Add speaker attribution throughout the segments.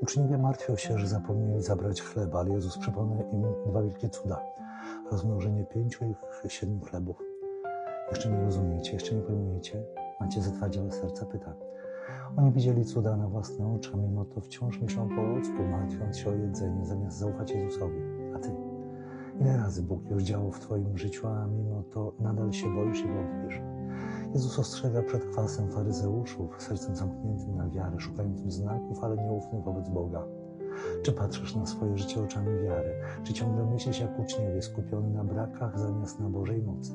Speaker 1: Uczniowie martwią się, że zapomnieli zabrać chleba, ale Jezus przypomniał im dwa wielkie cuda. Rozmnożenie pięciu i siedmiu chlebów. Jeszcze nie rozumiecie, jeszcze nie pojmujecie? Macie zatwardziałe serca? Pyta. Oni widzieli cuda na własne oczy, a mimo to wciąż myślą po ludzku, martwiąc się o jedzenie, zamiast zaufać Jezusowi. A ty? Ile razy Bóg już działał w Twoim życiu, a mimo to nadal się boisz i wątpisz? Jezus ostrzega przed kwasem faryzeuszów, sercem zamkniętym na wiarę, szukającym znaków, ale nieufnym wobec Boga. Czy patrzysz na swoje życie oczami wiary? Czy ciągle myślisz jak uczniowie, skupiony na brakach zamiast na Bożej mocy?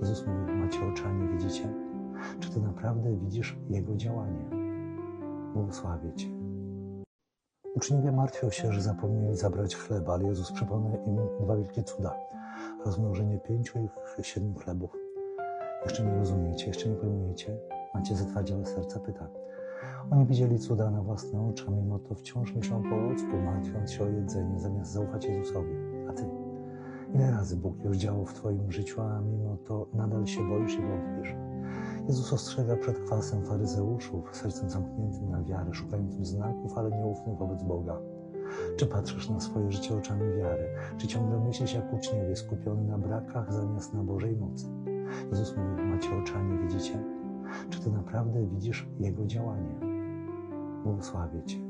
Speaker 1: Jezus mówi, macie oczy, a nie widzicie? Czy Ty naprawdę widzisz Jego działanie? Błogosławię Cię. Uczniowie martwią się, że zapomnieli zabrać chleba, ale Jezus przypomniał im dwa wielkie cuda. Rozmnożenie pięciu i siedmiu chlebów. Jeszcze nie rozumiecie, jeszcze nie pojmujecie? Macie zatwardziałe serca? Pyta. Oni widzieli cuda na własne oczy, mimo to wciąż myślą po ludzku, martwiąc się o jedzenie, zamiast zaufać Jezusowi. A Ty? Ile razy Bóg już działał w Twoim życiu, a mimo to nadal się boisz i wątpisz? Jezus ostrzega przed kwasem faryzeuszów, sercem zamkniętym na wiarę, szukającym znaków, ale nieufnym wobec Boga. Czy patrzysz na swoje życie oczami wiary? Czy ciągle myślisz jak uczniowie, skupiony na brakach zamiast na Bożej mocy? Jezus mówi, macie oczy, a nie widzicie? Czy Ty naprawdę widzisz Jego działanie? Błogosławię Cię.